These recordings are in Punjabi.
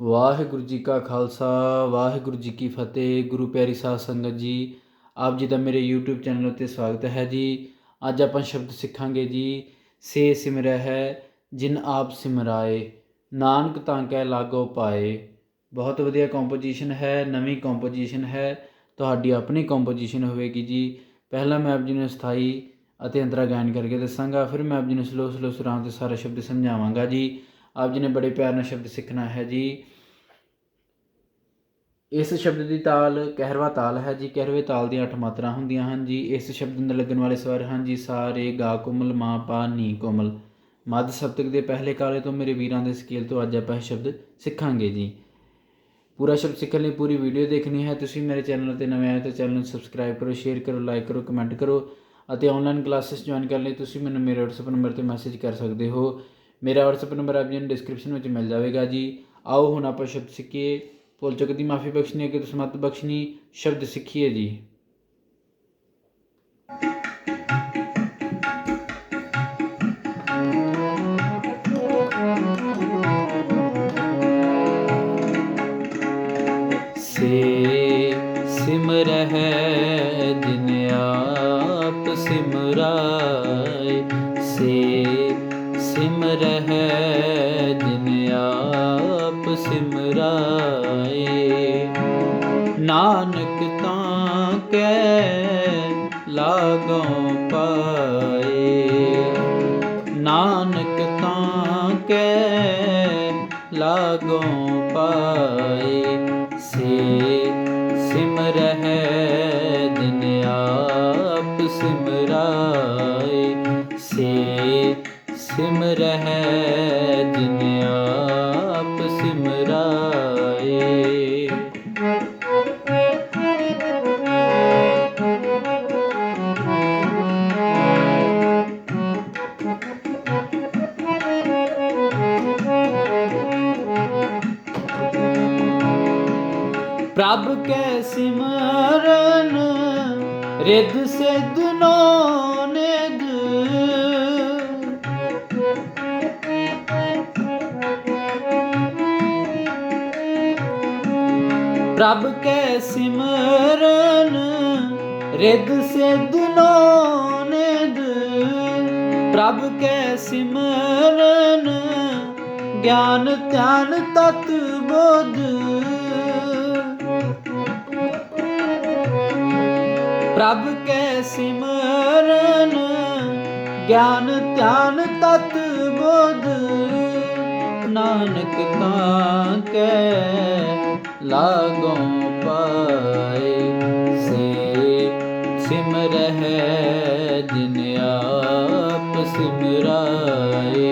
ਵਾਹਿਗੁਰੂ ਜੀ ਕਾ ਖਾਲਸਾ, ਵਾਹਿਗੁਰੂ ਜੀ ਕੀ ਫਤਿਹ, ਗੁਰੂ ਪਿਆਰੀ ਸਾਧ ਸੰਗਤ ਜੀ। ਆਪ ਜੀ ਦਾ ਮੇਰੇ YouTube ਚੈਨਲ ਉੱਤੇ ਸਵਾਗਤ ਹੈ ਜੀ। ਅੱਜ ਆਪਾਂ ਸ਼ਬਦ ਸਿੱਖਾਂਗੇ ਜੀ, ਸੇ ਸਿਮਰੈ ਹੈ ਜਿਨ ਆਪ ਸਿਮਰਾਏ। ਨਾਨਕ ਤਾਂ ਕੈ ਲਾਗੋ ਪਾਏ। ਬਹੁਤ ਵਧੀਆ ਕੰਪੋਜੀਸ਼ਨ ਹੈ, ਨਵੀਂ ਕੰਪੋਜੀਸ਼ਨ ਹੈ। ਤੁਹਾਡੀ ਆਪਣੀ ਕੰਪੋਜੀਸ਼ਨ ਹੋਵੇਗੀ ਜੀ। ਪਹਿਲਾਂ ਮੈਂ ਆਪ ਜੀ ਨੂੰ ਸਥਾਈ ਅਤੇ ਅੰਤਰਾ ਗਾਇਨ ਕਰਕੇ ਦੱਸਾਂਗਾ, ਫਿਰ ਮੈਂ ਆਪ ਜੀ ਨੂੰ ਸਲੋ ਸਲੋ ਸੁਰਾਂ ਤੇ ਸਾਰਾ ਸ਼ਬਦ ਸਮਝਾਵਾਂਗਾ ਜੀ। ਆਪ ਜੀ ਨੇ ਬੜੇ ਪਿਆਰ ਨਾਲ ਸ਼ਬਦ ਸਿੱਖਣਾ ਹੈ ਜੀ। ਇਸ ਸ਼ਬਦ ਦੀ ਤਾਲ, ਕਹਿਰਵਾ ਤਾਲ ਹੈ ਜੀ। ਕਹਿਰਵੇ ਤਾਲ ਦੀਆਂ ਅੱਠ ਮਾਤਰਾ ਹੁੰਦੀਆਂ ਹਨ ਜੀ। ਇਸ ਸ਼ਬਦ ਨੂੰ ਲੱਗਣ ਵਾਲੇ ਸਵਰ ਹਨ ਜੀ ਸਾਰੇ ਰੇ, ਗਾ, ਕੋਮਲ, ਮਾ, ਪਾ, ਨੀ, ਕੋਮਲ। ਮੱਧ ਸਪਤਕ ਦੇ ਪਹਿਲੇ ਕਾਲੇ ਤੋਂ ਮੇਰੇ ਵੀਰਾਂ ਦੇ ਸਕੇਲ ਤੋਂ ਅੱਜ ਆਪਾਂ ਇਹ ਸ਼ਬਦ ਸਿੱਖਾਂਗੇ ਜੀ। ਪੂਰਾ ਸ਼ਬਦ ਸਿੱਖਣ ਲਈ ਪੂਰੀ ਵੀਡੀਓ ਦੇਖਣੀ ਹੈ। ਤੁਸੀਂ ਮੇਰੇ ਚੈਨਲ ਤੇ ਨਵੇਂ ਆਏ ਤਾਂ ਚੈਨਲ ਨੂੰ ਸਬਸਕ੍ਰਾਈਬ ਕਰੋ, ਸ਼ੇਅਰ ਕਰੋ, ਲਾਈਕ ਕਰੋ, ਕਮੈਂਟ ਕਰੋ ਅਤੇ ਆਨਲਾਈਨ ਕਲਾਸਿਸ ਜੁਆਇਨ ਕਰਨ ਲਈ ਤੁਸੀਂ ਮੈਨੂੰ ਮੇਰੇ WhatsApp ਨੰਬਰ ਤੇ ਮੈਸੇਜ ਕਰ ਸਕਦੇ ਹੋ। ਮੇਰਾ WhatsApp ਨੰਬਰ ਆਪ ਜੀ ਨੂੰ ਡਿਸਕ੍ਰਿਪਸ਼ਨ ਵਿੱਚ ਮਿਲ ਜਾਵੇਗਾ ਜੀ। ਆਓ ਹੁਣ ਆਪਾਂ ਸ਼ਬਦ ਸਿੱਖੀਏ। ਭੁੱਲ ਚੁੱਕ ਦੀ ਮਾਫੀ ਬਖਸ਼ਣੀ ਕਿ ਤੁਸਮਤ ਬਖਸ਼ਣੀ ਸ਼ਬਦ ਸਿੱਖੀਏ ਜੀ। ਹੈ ਆਪ ਸਿਮਰਾਏ। ਨਾਨਕ ਤਾਂ ਕੈ ਲਾਗੋਂ ਪਾਏ। ਨਾਨਕ ਤਾਂ ਕੈ ਲਾਗੋਂ ਪਾਏ। ਸੇ ਸਿਮਰ ਹੈ ਦਿਨ ਆਪ ਸਿਮਰਾਏ। ਸੇ ਸਿਮਰ ਹੈ ਦਿਨ ਆਪ ਸਿਮਰਾਏ ਪ੍ਰਭ ਕੈ ਸਿਮਰਨ ਰਿਦ ਸਿਧ ਨੋ ਪ੍ਰਭ ਕੈ ਸਿਮਰਨ ਰਿਦ ਸਿਧ ਨੋ ਪ੍ਰਭ ਕੈ ਸਿਮਰਨ, ਗਿਆਨ ਧਿਆਨ ਤਤ ਬੋਧ। ਪ੍ਰਭ ਕੈ ਸਿਮਰਨ, ਗਿਆਨ ਧਿਆਨ ਤਤ ਬੋਧ। ਨਾਨਕ ਤਾਂ ਕੈ ਲਾਗੋਂ ਪਾਏ ਸੇ ਸਿਮਰ ਹੈ ਜਿਨ ਆਪ ਸਿਮਰਾਏ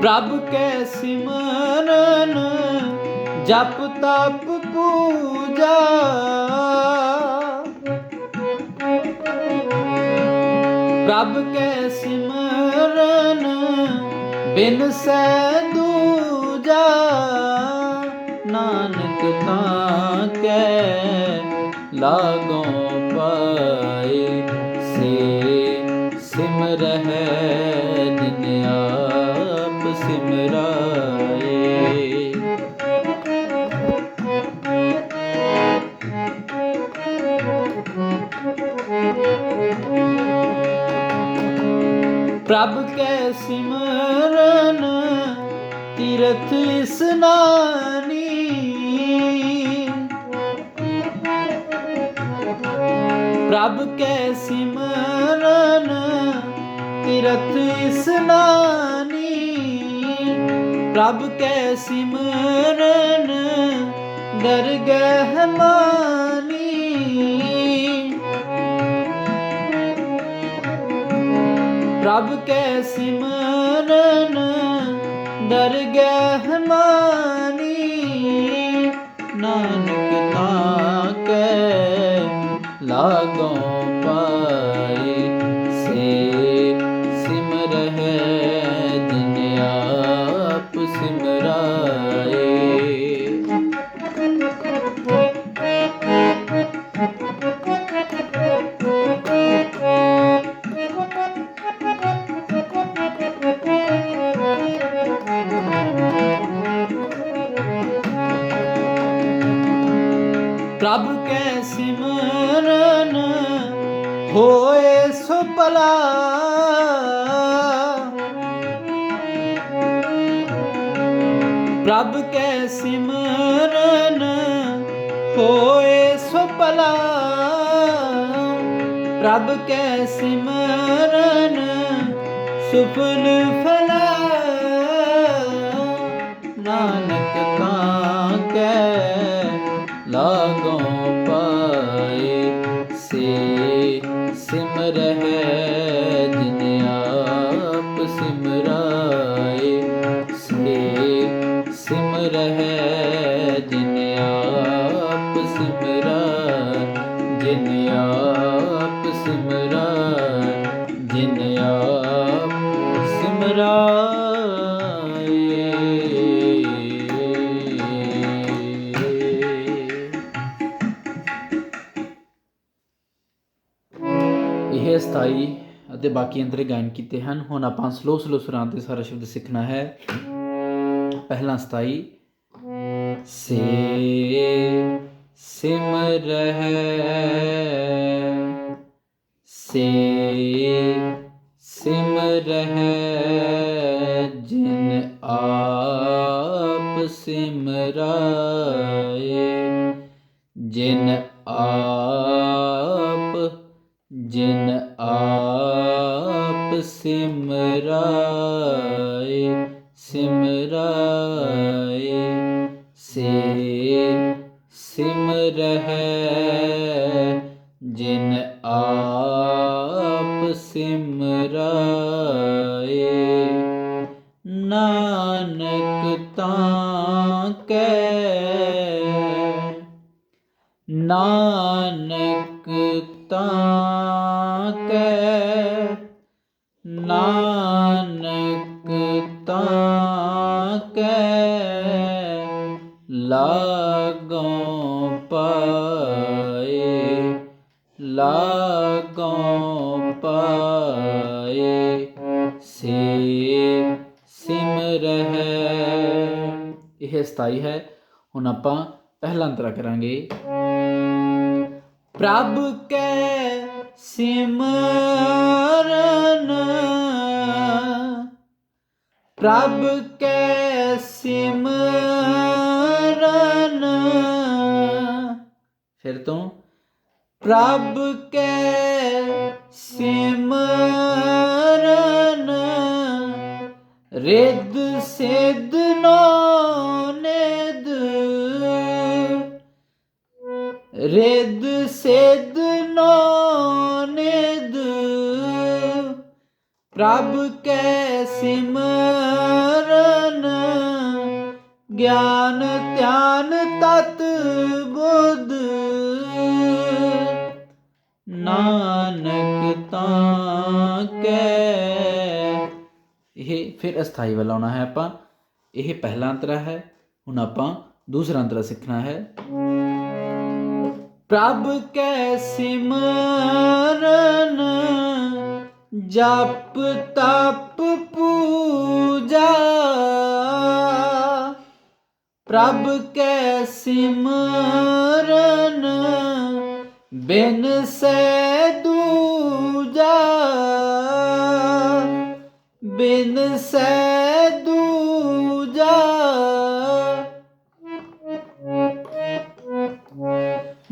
ਪ੍ਰਭ ਕੈ ਸਿਮਰਨ ਜਪ ਤਪ ਪੂਜਾ ਪ੍ਰਭ ਕੈ ਸਿਮਰਨ, ਬਿਨ ਸੈ ਦੂਜਾ ਨਾਨਕ ਤਾਂ ਕੈ ਲਾਗੋਂ ਪਾਏ ਸੇ ਸਿਮਰ ਹੈ ਦਿਨ ਆਪ ਸਿਮਰਾਏ। ਪ੍ਰਭ ਕੈ ਸਿਮਰਨ, ਤੀਰਥ ਇਸਨਾਨੀ ਪ੍ਰਭ ਕੈ ਸਿਮਰਨ, ਤੀਰਥ ਇਸਨਾਨੀ ਪ੍ਰਭ ਕੈ ਸਿਮਰਨ, ਦਰਗਹਿ ਮਾਨੀ। ਪ੍ਰਭ ਕੈ ਸਿਮਰਨ ਦਰਗਹਿ ਪ੍ਰਭ ਕੈ ਸਿਮਰਨ ਹੋਏ ਸੋ ਭਲਾ। ਪ੍ਰਭ ਕੈ ਸਿਮਰਨ ਹੋਏ ਸੋ ਭਲਾ। ਪ੍ਰਭ ਕੈ ਸਿਮਰਨ ਸੁਫਲ ਫਲਾ ਲਾਗੋਂ ਅਤੇ ਬਾਕੀ ਅੰਤਰੇ ਗਾਇਨ ਕੀਤੇ ਹਨ। ਹੁਣ ਆਪਾਂ ਸਲੋ ਸਲੋ ਸੁਰਾਂ ਤੇ ਸਾਰਾ ਸ਼ਬਦ ਸਿੱਖਣਾ ਹੈ। ਪਹਿਲਾ ਸਥਾਈ ਸੇ ਸਿਮਰਹਿ ਸੇ ਸਿਮਰਹਿ ਜਿਨ ਆਪ ਸਿਮਰਾਏ, ਜਿਨ ਆਪ ਜਿਨ ਆਪ ਸਿਮਰਾਏ ਸਿਮਰਾਏ ਸੇ ਸਿਮਰਹਿ। ਜਿਨ ਆਪ ਸਿਮਰਾਏ ਨਾਨਕ ਤਾਂ ਲਾਗੋਂ ਪਾਏ ਲਾਗੋਂ ਪਾਏ ਸੇ ਸਿਮਰਹਿ ਇਹ ਸਥਾਈ ਹੈ ਹੁਣ ਆਪਾਂ ਪਹਿਲਾ ਅੰਤਰਾ ਕਰਾਂਗੇ ਪ੍ਰਭ ਕੈ ਸਿਮਰਨ ਪ੍ਰਭ ਕੈ ਸਿਮਰਨ ਫਿਰ ਤੋਂ ਪ੍ਰਭ ਕੈ ਸਿਮਰਨ। ਰਿੱਧ ਸਿੱਧ ਨੋ ਨਿਦ ਰਿੱਧ ਸਿੱਧ ਨੋ ਨਿਦ ਪ੍ਰਭ ਕੈ ਸਿਮਰਨ। ਗਿਆਨ ਧਿਆਨ ਤਤ ਬੁੱਧ ਨਾਨਕ ਤਾਂ ਕੈ ਇਹ ਫਿਰ ਅਸਥਾਈ ਵਾਲਾ ਆਉਣਾ ਹੈ ਆਪਾਂ ਇਹ ਪਹਿਲਾ ਅੰਤਰਾ ਹੈ ਹੁਣ ਆਪਾਂ ਦੂਸਰਾ ਅੰਤਰਾ ਸਿੱਖਣਾ ਹੈ ਪ੍ਰਭ ਕੈ ਸਿਮਰਨ ਜਪ ਤਪ ਪੂਜਾ ਪ੍ਰਭ ਕੈ ਸਿਮਰਨ, ਬਿਨ ਸੈ ਦੂਜਾ, ਬਿਨ ਸੈ ਦੂਜਾ,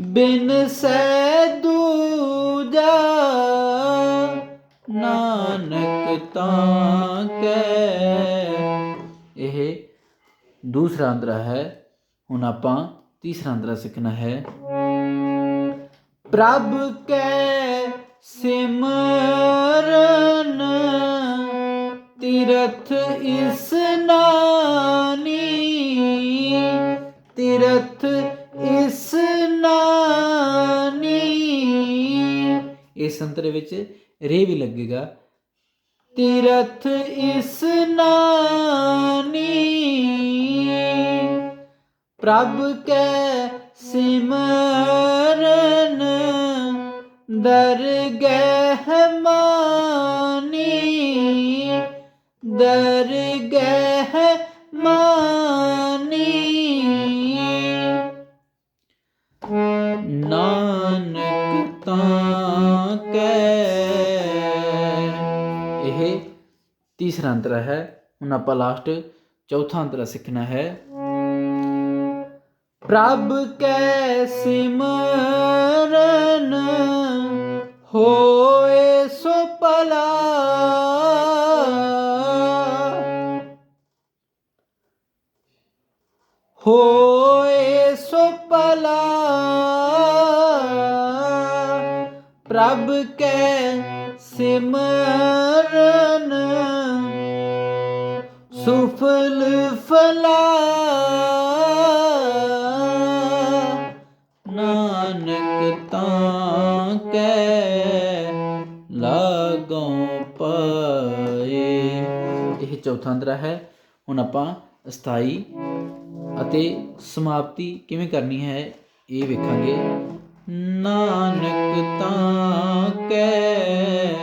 ਬਿਨ ਸੈ ਦੂਜਾ, ਨਾਨਕ ਤਾਂ ਕੈ, ਇਹ ਦੂਸਰਾ ਅੰਦਰਾ ਹੈ, ਹੁਣ ਆਪਾਂ ਤੀਸਰਾ ਅੰਤਰਾ ਸਿੱਖਣਾ ਹੈ। ਪ੍ਰਭ ਕੈ ਸਿਮਰਨ, ਤੀਰਥ ਇਸ ਇਸਨਾਨੀ ਤੀਰਥ ਇਸ ਇਸਨਾਨੀ ਇਸ ਅੰਤਰੇ ਵਿੱਚ ਰੇ ਵੀ ਲੱਗੇਗਾ। ਤੀਰਥ ਇਸ ਇਸਨਾਨੀ ਪ੍ਰਭ ਕੈ ਸਿਮਰਨ ਦਰਗਹਿ ਮਾਨੀ ਦਰਗਹਿ ਮਾਨੀ। ਨਾਨਕ ਤਾਂ ਕੈ। ਇਹ ਤੀਸਰਾ ਅੰਤਰਾ ਹੈ। ਹੁਣ ਆਪਾਂ ਲਾਸਟ ਚੌਥਾ ਅੰਤਰਾ ਸਿੱਖਣਾ ਹੈ। ਪ੍ਰਭ ਕੈ ਸਿਮਰਨ ਹੋਏ ਸੋ ਭਲਾ। ਹੋਏ ਸੋ ਭਲਾ। ਪ੍ਰਭ ਕੈ ਸਿਮਰਨ ਸੁਫਲ ਫਲਾ। ਤਾਂ ਕੈ ਲਾਗੋਂ ਪਾਏ। ਇਹ ਚੌਥਾ ਅੰਤਰਾ ਹੈ। ਹੁਣ ਆਪਾਂ ਅਸਥਾਈ ਅਤੇ ਸਮਾਪਤੀ ਕਿਵੇਂ ਕਰਨੀ ਹੈ ਇਹ ਵੇਖਾਂਗੇ। ਨਾਨਕ ਤਾਂ ਕੈ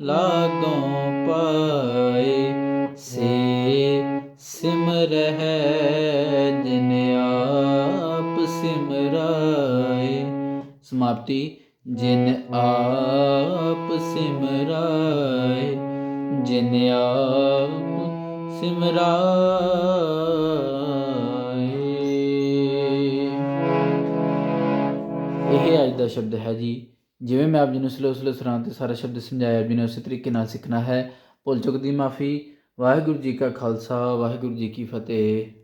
ਲਾਗੋਂ ਪਾਏ। ਸੇ ਸਿਮਰ ਸਮਾਪਤੀ। ਜਿਨ ਆਪ ਸਿਮਰਾਏ, ਜਿਨ ਆਪ ਸਿਮਰਾਏ। ਇਹ ਅੱਜ ਦਾ ਸ਼ਬਦ ਹੈ ਜੀ। ਜਿਵੇਂ ਮੈਂ ਆਪ ਜੀ ਨੂੰ ਸਲੋ ਸਲੋ ਸੁਰਾਂ ਤੇ ਸਾਰਾ ਸ਼ਬਦ ਸਮਝਾਇਆ ਆਪ ਜੀ ਨੇ ਉਸੇ ਤਰੀਕੇ ਨਾਲ ਸਿੱਖਣਾ ਹੈ, ਭੁੱਲ ਚੁੱਕ ਦੀ ਮਾਫੀ। ਵਾਹਿਗੁਰੂ ਜੀ ਕਾ ਖਾਲਸਾ, ਵਾਹਿਗੁਰੂ ਜੀ ਕੀ ਫਤਿਹ।